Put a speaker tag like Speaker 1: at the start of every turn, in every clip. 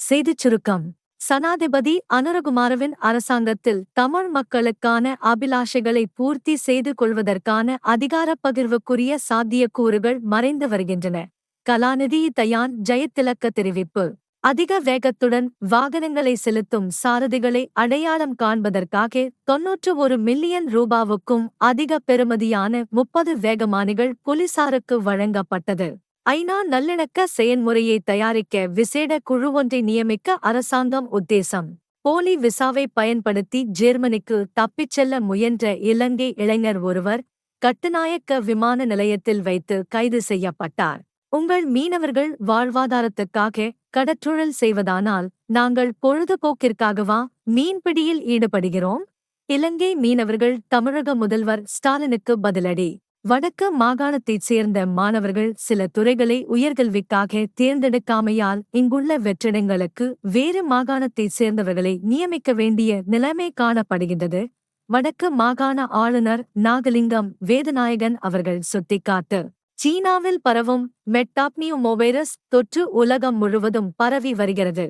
Speaker 1: செய்திச் சுருக்கம். சனாதிபதி அனுரகுமாரவின் அரசாங்கத்தில் தமிழ் மக்களுக்கான அபிலாஷைகளை பூர்த்தி செய்து கொள்வதற்கான அதிகாரப் பகிர்வுக்குரிய சாத்தியக்கூறுகள் மறைந்து வருகின்றன. கலாநிதி தயான் ஜெயத்திலக்க தெரிவிப்பு. அதிக வேகத்துடன் வாகனங்களை செலுத்தும் சாரதிகளை அடையாளம் காண்பதற்காக தொன்னூற்று ஒரு மில்லியன் ரூபாவுக்கும் அதிக பெறுமதியான முப்பது வேகமானிகள் போலீசாருக்கு வழங்கப்பட்டது. ஐநா நல்லிணக்க செயன்முறையை தயாரிக்க விசேட குழு ஒன்றை நியமிக்க அரசாங்கம் உத்தேசம். போலி விசாவை பயன்படுத்தி ஜெர்மனிக்கு தப்பிச் செல்ல முயன்ற இலங்கை இளைஞர் ஒருவர் கட்டுநாயக்க விமான நிலையத்தில் வைத்து கைது செய்யப்பட்டார். உங்கள் மீனவர்கள் வாழ்வாதாரத்துக்காக கடற்றுழல் செய்வதானால் நாங்கள் பொழுதுபோக்கிற்காகவா மீன்பிடியில் ஈடுபடுகிறோம். இலங்கை மீனவர்கள் தமிழக முதல்வர் ஸ்டாலினுக்கு பதிலடி. வடக்கு மாகாணத்தைச் சேர்ந்த மாணவர்கள் சில துறைகளை உயர்கல்விக்காக தேர்ந்தெடுக்காமையால் இங்குள்ள வெற்றிடங்களுக்கு வேறு மாகாணத்தைச் சேர்ந்தவர்களை நியமிக்க வேண்டிய நிலைமை காணப்படுகின்றது. வடக்கு மாகாண ஆளுநர் நாகலிங்கம் வேதநாயகன் அவர்கள் சுட்டிக்காட்டு. சீனாவில் பரவும் மெட்டாப்னியோமோவைரஸ் தொற்று உலகம் முழுவதும் பரவி வருகிறது.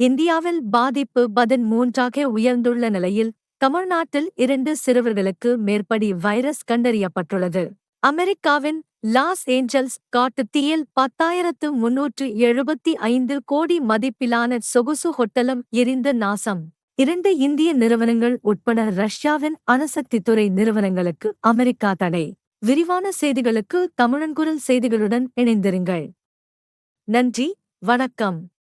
Speaker 1: இந்தியாவில் பாதிப்பு பதிமூன்றாக உயர்ந்துள்ள நிலையில் தமிழ்நாட்டில் இரண்டு சிறுவர்களுக்கு மேற்படி வைரஸ் கண்டறியப்பட்டுள்ளது. அமெரிக்காவின் லாஸ் ஏஞ்சல்ஸ் காட்டுத்தீயில் பத்தாயிரத்து முன்னூற்று எழுபத்தி ஐந்து கோடி மதிப்பிலான சொகுசு ஹொட்டலம் எரிந்து நாசம். இரண்டு இந்திய நிறுவனங்கள் உட்பட ரஷ்யாவின் அணுசக்தித்துறை நிறுவனங்களுக்கு அமெரிக்கா தடை. விரிவான செய்திகளுக்கு தமிழன்குரல் செய்திகளுடன் இணைந்திருங்கள். நன்றி வணக்கம்.